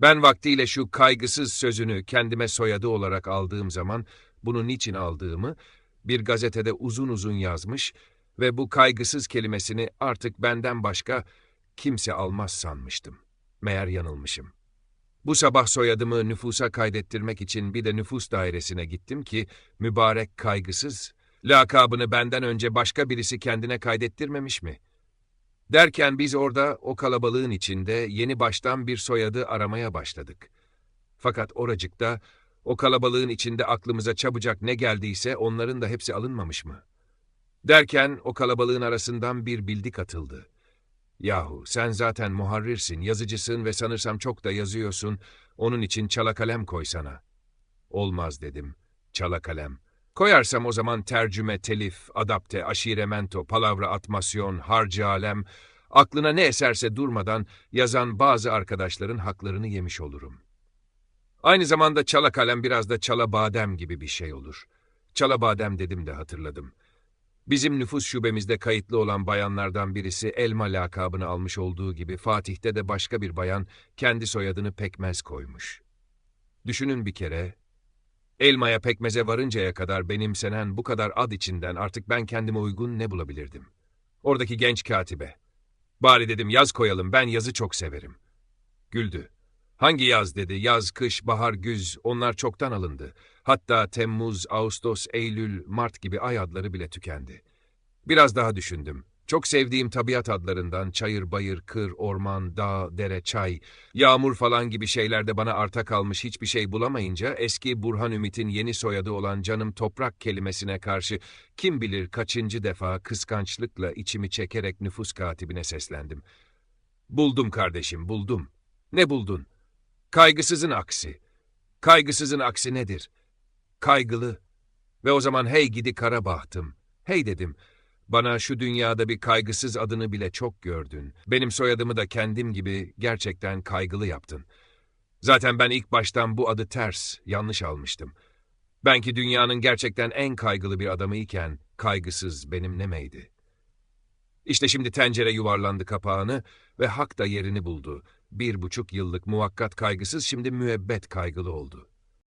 Ben vaktiyle şu kaygısız sözünü kendime soyadı olarak aldığım zaman bunu niçin aldığımı bir gazetede uzun uzun yazmış ve bu kaygısız kelimesini artık benden başka kimse almaz sanmıştım. Meğer yanılmışım. Bu sabah soyadımı nüfusa kaydettirmek için bir de nüfus dairesine gittim ki mübarek kaygısız, lakabını benden önce başka birisi kendine kaydettirmemiş mi? Derken biz orada o kalabalığın içinde yeni baştan bir soyadı aramaya başladık. Fakat oracıkta o kalabalığın içinde aklımıza çabucak ne geldiyse onların da hepsi alınmamış mı? Derken o kalabalığın arasından bir bildik atıldı. Yahu sen zaten muharrirsin, yazıcısın ve sanırsam çok da yazıyorsun, onun için çala kalem koysana. Olmaz dedim, çala kalem. Koyarsam o zaman tercüme, telif, adapte, aşiremento, palavra, atmasyon, harcı alem, aklına ne eserse durmadan yazan bazı arkadaşların haklarını yemiş olurum. Aynı zamanda çala kalem biraz da çala badem gibi bir şey olur. Çala badem dedim de hatırladım. Bizim nüfus şubemizde kayıtlı olan bayanlardan birisi elma lakabını almış olduğu gibi Fatih'te de başka bir bayan kendi soyadını pekmez koymuş. Düşünün bir kere, elmaya pekmeze varıncaya kadar benimsenen bu kadar ad içinden artık ben kendime uygun ne bulabilirdim? Oradaki genç katibe. Bari dedim yaz koyalım ben yazı çok severim. Güldü. Hangi yaz dedi, yaz, kış, bahar, güz onlar çoktan alındı. Hatta Temmuz, Ağustos, Eylül, Mart gibi ay adları bile tükendi. Biraz daha düşündüm. Çok sevdiğim tabiat adlarından çayır, bayır, kır, orman, dağ, dere, çay, yağmur falan gibi şeylerde bana arta kalmış hiçbir şey bulamayınca eski Burhan Ümit'in yeni soyadı olan canım toprak kelimesine karşı kim bilir kaçıncı defa kıskançlıkla içimi çekerek nüfus katibine seslendim. Buldum kardeşim, buldum. Ne buldun? Kaygısızın aksi. Kaygısızın aksi nedir? Kaygılı. Ve o zaman hey gidi kara bahtım. Hey dedim, bana şu dünyada bir kaygısız adını bile çok gördün. Benim soyadımı da kendim gibi gerçekten kaygılı yaptın. Zaten ben ilk baştan bu adı ters, yanlış almıştım. Ben ki dünyanın gerçekten en kaygılı bir adamı iken kaygısız benim nemeydi. İşte şimdi tencere yuvarlandı kapağını ve hak da yerini buldu. Bir buçuk yıllık muvakkat kaygısız şimdi müebbet kaygılı oldu.